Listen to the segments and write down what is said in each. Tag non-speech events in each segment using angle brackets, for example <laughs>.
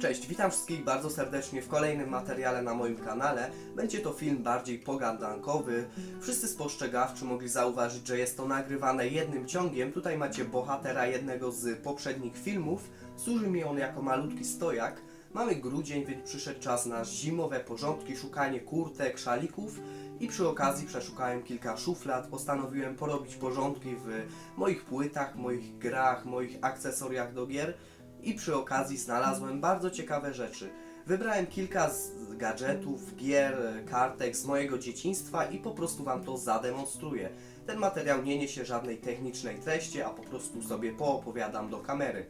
Cześć, witam wszystkich bardzo serdecznie w kolejnym materiale na moim kanale. Będzie to film bardziej pogadankowy. Wszyscy spostrzegawczy mogli zauważyć, że jest to nagrywane jednym ciągiem. Tutaj macie bohatera jednego z poprzednich filmów. Służy mi on jako malutki stojak. Mamy grudzień, więc przyszedł czas na zimowe porządki, szukanie kurtek, szalików i przy okazji przeszukałem kilka szuflad. Postanowiłem porobić porządki w moich płytach, moich grach, moich akcesoriach do gier i przy okazji znalazłem bardzo ciekawe rzeczy. Wybrałem kilka gadżetów, gier, kartek z mojego dzieciństwa i po prostu Wam to zademonstruję. Ten materiał nie niesie żadnej technicznej treści, a po prostu sobie poopowiadam do kamery.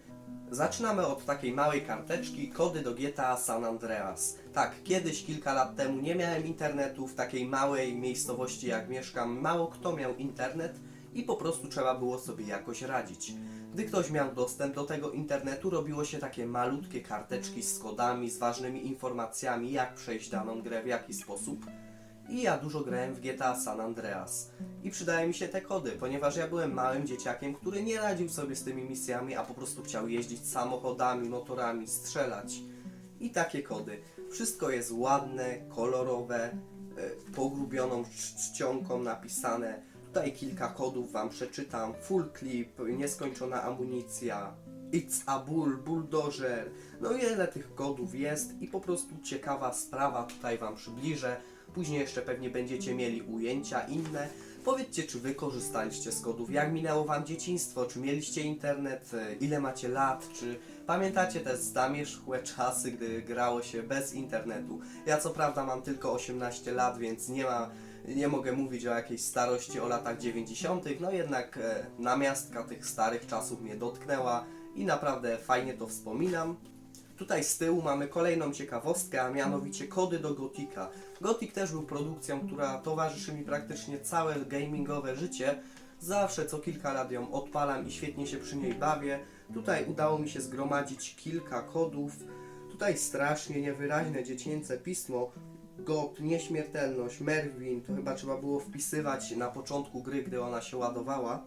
Zaczynamy od takiej małej karteczki, kody do GTA San Andreas. Tak, kiedyś, kilka lat temu nie miałem internetu, w takiej małej miejscowości jak mieszkam, mało kto miał internet i po prostu trzeba było sobie jakoś radzić. Gdy ktoś miał dostęp do tego internetu, robiło się takie malutkie karteczki z kodami, z ważnymi informacjami, jak przejść daną grę, w jaki sposób. I ja dużo grałem w GTA San Andreas. I przydały mi się te kody, ponieważ ja byłem małym dzieciakiem, który nie radził sobie z tymi misjami, a po prostu chciał jeździć samochodami, motorami, strzelać. I takie kody. Wszystko jest ładne, kolorowe, e, pogrubioną czc- czcionką napisane. Tutaj kilka kodów Wam przeczytam. Full clip, nieskończona amunicja, It's a bull, bulldozer. No ile tych kodów jest i po prostu ciekawa sprawa tutaj Wam przybliżę. Później jeszcze pewnie będziecie mieli ujęcia inne. Powiedzcie, czy Wy korzystaliście z kodów, jak minęło Wam dzieciństwo, czy mieliście internet, e, ile macie lat, czy pamiętacie te zamierzchłe czasy, gdy grało się bez internetu. Ja co prawda mam tylko 18 lat, więc nie ma nie mogę mówić o jakiejś starości, o latach 90., no jednak e, namiastka tych starych czasów mnie dotknęła i naprawdę fajnie to wspominam. Tutaj z tyłu mamy kolejną ciekawostkę, a mianowicie kody do Gotika. Gothic też był produkcją, która towarzyszy mi praktycznie całe gamingowe życie. Zawsze co kilka lat ją odpalam i świetnie się przy niej bawię. Tutaj udało mi się zgromadzić kilka kodów. Tutaj strasznie niewyraźne dziecięce pismo. God, nieśmiertelność, Merwin, to chyba trzeba było wpisywać na początku gry, gdy ona się ładowała.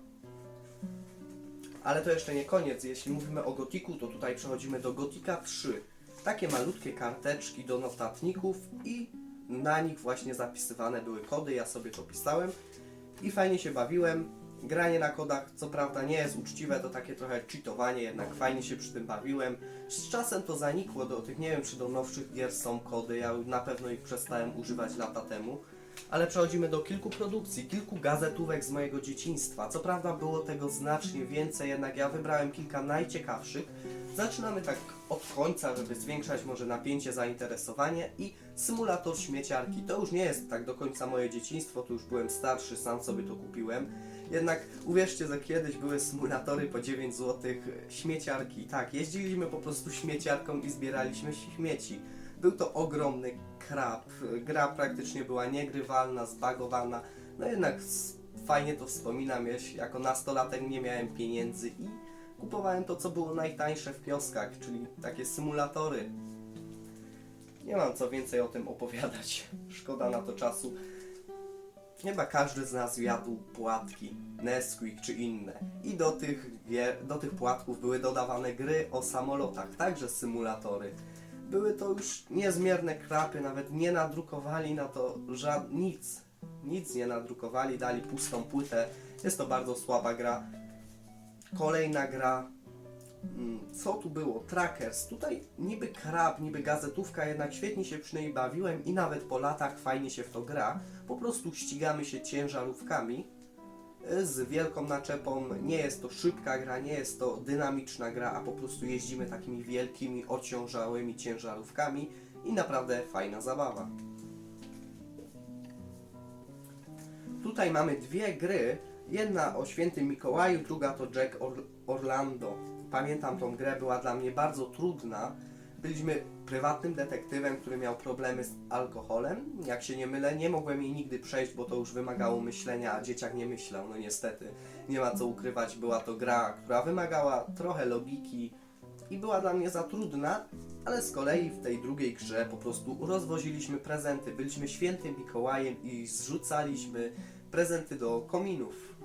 Ale to jeszcze nie koniec. Jeśli mówimy o Gotiku, to tutaj przechodzimy do Gotika 3. Takie malutkie karteczki do notatników i na nich właśnie zapisywane były kody. Ja sobie to pisałem i fajnie się bawiłem. Granie na kodach co prawda nie jest uczciwe, to takie trochę cheatowanie, jednak fajnie się przy tym bawiłem. Z czasem to zanikło, do tych nie wiem czy do nowszych gier są kody, ja na pewno ich przestałem używać lata temu. Ale przechodzimy do kilku produkcji, kilku gazetówek z mojego dzieciństwa. Co prawda było tego znacznie więcej, jednak ja wybrałem kilka najciekawszych. Zaczynamy tak od końca, żeby zwiększać może napięcie, zainteresowanie i symulator śmieciarki. To już nie jest tak do końca moje dzieciństwo, tu już byłem starszy, sam sobie to kupiłem. Jednak uwierzcie, że kiedyś były symulatory po 9 zł, śmieciarki. Tak, jeździliśmy po prostu śmieciarką i zbieraliśmy śmieci. Był to ogromny krab. Gra praktycznie była niegrywalna, zbagowana. No jednak fajnie to wspominam, jeśli jako nastolatek nie miałem pieniędzy i kupowałem to, co było najtańsze w kioskach, czyli takie symulatory. Nie mam co więcej o tym opowiadać. Szkoda na to czasu. Chyba każdy z nas jadł płatki, Nesquik czy inne. I do tych, do tych płatków były dodawane gry o samolotach, także symulatory. Były to już niezmierne krapy, nawet nie nadrukowali na to nic. Nic nie nadrukowali, dali pustą płytę. Jest to bardzo słaba gra. Kolejna gra. Mm, Co tu było? Trackers. Tutaj niby krab, niby gazetówka, jednak świetnie się przy niej bawiłem i nawet po latach fajnie się w to gra. Po prostu ścigamy się ciężarówkami y, z wielką naczepą. Nie jest to szybka gra, nie jest to dynamiczna gra, a po prostu jeździmy takimi wielkimi, ociążałymi ciężarówkami i naprawdę fajna zabawa. Tutaj mamy dwie gry. Jedna o świętym Mikołaju, druga to Jack Or- Orlando. Pamiętam tą grę, była dla mnie bardzo trudna. Byliśmy prywatnym detektywem, który miał problemy z alkoholem. Jak się nie mylę, nie mogłem jej nigdy przejść, bo to już wymagało myślenia, a dzieciak nie myślał. No niestety, nie ma co ukrywać, była to gra, która wymagała trochę logiki i była dla mnie za trudna, ale z kolei w tej drugiej grze po prostu rozwoziliśmy prezenty. Byliśmy świętym Mikołajem i zrzucaliśmy prezenty do kominów.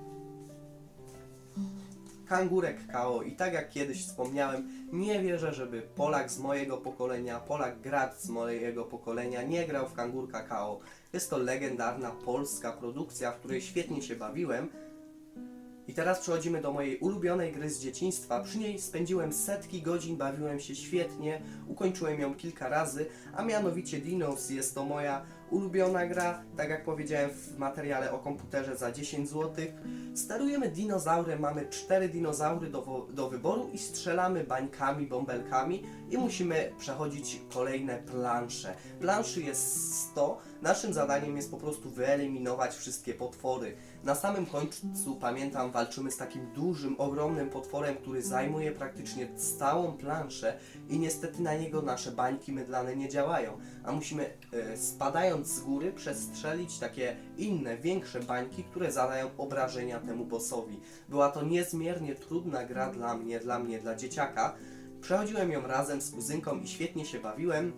Kangurek KO i tak jak kiedyś wspomniałem, nie wierzę, żeby Polak z mojego pokolenia, Polak gracz z mojego pokolenia nie grał w Kangurka KO. Jest to legendarna polska produkcja, w której świetnie się bawiłem. I teraz przechodzimy do mojej ulubionej gry z dzieciństwa. Przy niej spędziłem setki godzin, bawiłem się świetnie, ukończyłem ją kilka razy, a mianowicie Dinos jest to moja ulubiona gra, tak jak powiedziałem w materiale o komputerze za 10 zł. Sterujemy dinozaurem, mamy cztery dinozaury do, do wyboru i strzelamy bańkami, bąbelkami i musimy przechodzić kolejne plansze. Planszy jest 100, naszym zadaniem jest po prostu wyeliminować wszystkie potwory. Na samym końcu, pamiętam, walczymy z takim dużym, ogromnym potworem, który zajmuje praktycznie całą planszę i niestety na niego nasze bańki mydlane nie działają, a musimy e, spadając z góry przestrzelić takie inne, większe bańki, które zadają obrażenia temu bossowi. Była to niezmiernie trudna gra dla mnie, dla mnie, dla dzieciaka. Przechodziłem ją razem z kuzynką i świetnie się bawiłem.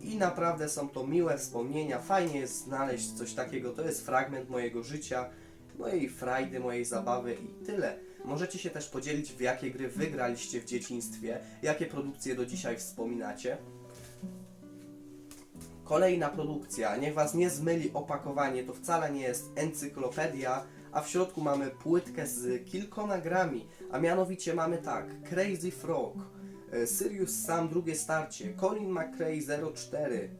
I naprawdę są to miłe wspomnienia. Fajnie jest znaleźć coś takiego. To jest fragment mojego życia, mojej frajdy, mojej zabawy i tyle. Możecie się też podzielić, w jakie gry wygraliście w dzieciństwie, jakie produkcje do dzisiaj wspominacie. Kolejna produkcja, niech Was nie zmyli opakowanie, to wcale nie jest encyklopedia, a w środku mamy płytkę z kilkoma grami, a mianowicie mamy tak, Crazy Frog, e, Sirius Sam drugie starcie, Colin McRae 04.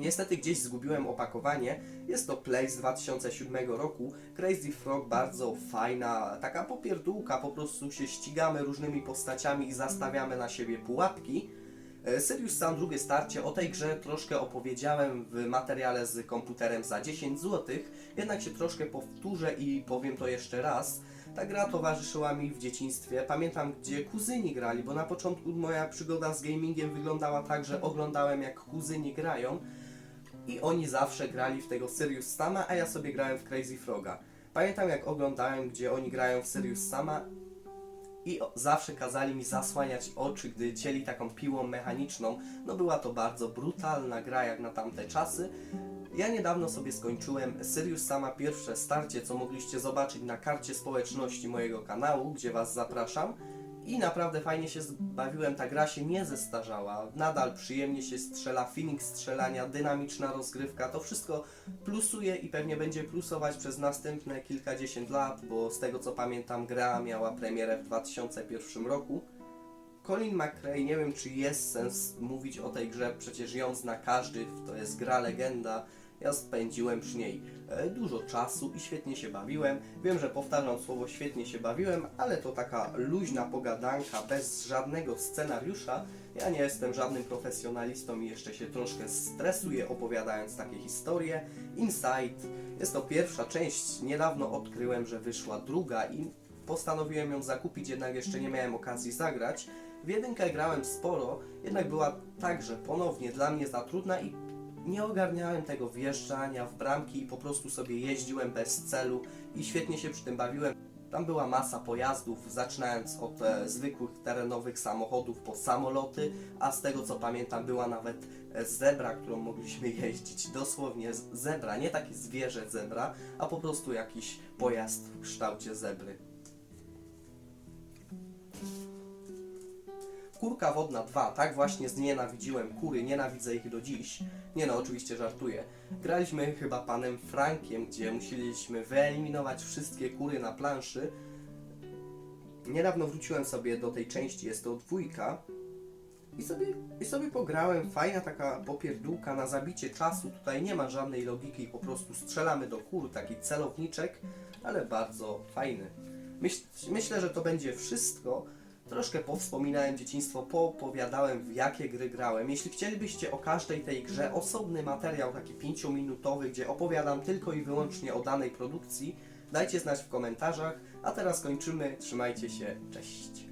Niestety gdzieś zgubiłem opakowanie, jest to Play z 2007 roku, Crazy Frog bardzo fajna, taka popierdółka, po prostu się ścigamy różnymi postaciami i zastawiamy na siebie pułapki. E, Sirius Sam drugie starcie, o tej grze troszkę opowiedziałem w materiale z komputerem za 10 zł, jednak się troszkę powtórzę i powiem to jeszcze raz. Ta gra towarzyszyła mi w dzieciństwie. Pamiętam, gdzie kuzyni grali, bo na początku moja przygoda z gamingiem wyglądała tak, że oglądałem jak kuzyni grają i oni zawsze grali w tego Sirius Sama, a ja sobie grałem w Crazy Froga. Pamiętam jak oglądałem, gdzie oni grają w Sirius Sama i zawsze kazali mi zasłaniać oczy, gdy cieli taką piłą mechaniczną. No była to bardzo brutalna gra jak na tamte czasy. Ja niedawno sobie skończyłem Sirius Sama pierwsze starcie, co mogliście zobaczyć na karcie społeczności mojego kanału, gdzie Was zapraszam. I naprawdę fajnie się bawiłem, ta gra się nie zestarzała, nadal przyjemnie się strzela, feeling strzelania, dynamiczna rozgrywka, to wszystko plusuje i pewnie będzie plusować przez następne kilkadziesiąt lat, bo z tego co pamiętam gra miała premierę w 2001 roku. Colin McRae, nie wiem czy jest sens mówić o tej grze, przecież ją zna każdy, to jest gra legenda. Ja spędziłem przy niej e, dużo czasu i świetnie się bawiłem. Wiem, że powtarzam słowo świetnie się bawiłem, ale to taka luźna pogadanka bez żadnego scenariusza. Ja nie jestem żadnym profesjonalistą i jeszcze się troszkę stresuję opowiadając takie historie. Inside jest to pierwsza część. Niedawno odkryłem, że wyszła druga i postanowiłem ją zakupić, jednak jeszcze nie miałem okazji zagrać. W jedynkę grałem sporo, jednak była także ponownie dla mnie za trudna i nie ogarniałem tego wjeżdżania w bramki i po prostu sobie jeździłem bez celu i świetnie się przy tym bawiłem. Tam była masa pojazdów, zaczynając od e, zwykłych terenowych samochodów po samoloty, a z tego co pamiętam była nawet e, zebra, którą mogliśmy <laughs> jeździć. Dosłownie zebra, nie takie zwierzę zebra, a po prostu jakiś pojazd w kształcie zebry. Kurka wodna 2, tak właśnie znienawidziłem kury, nienawidzę ich do dziś. Nie no, oczywiście żartuję. Graliśmy chyba panem Frankiem, gdzie musieliśmy wyeliminować wszystkie kury na planszy. Niedawno wróciłem sobie do tej części, jest to dwójka. I sobie, I sobie pograłem, fajna taka popierdółka na zabicie czasu, tutaj nie ma żadnej logiki, po prostu strzelamy do kur, taki celowniczek, ale bardzo fajny. Myśl, myślę, że to będzie wszystko. Troszkę powspominałem dzieciństwo, poopowiadałem w jakie gry grałem. Jeśli chcielibyście o każdej tej grze osobny materiał, taki 5-minutowy, gdzie opowiadam tylko i wyłącznie o danej produkcji, dajcie znać w komentarzach. A teraz kończymy. Trzymajcie się. Cześć.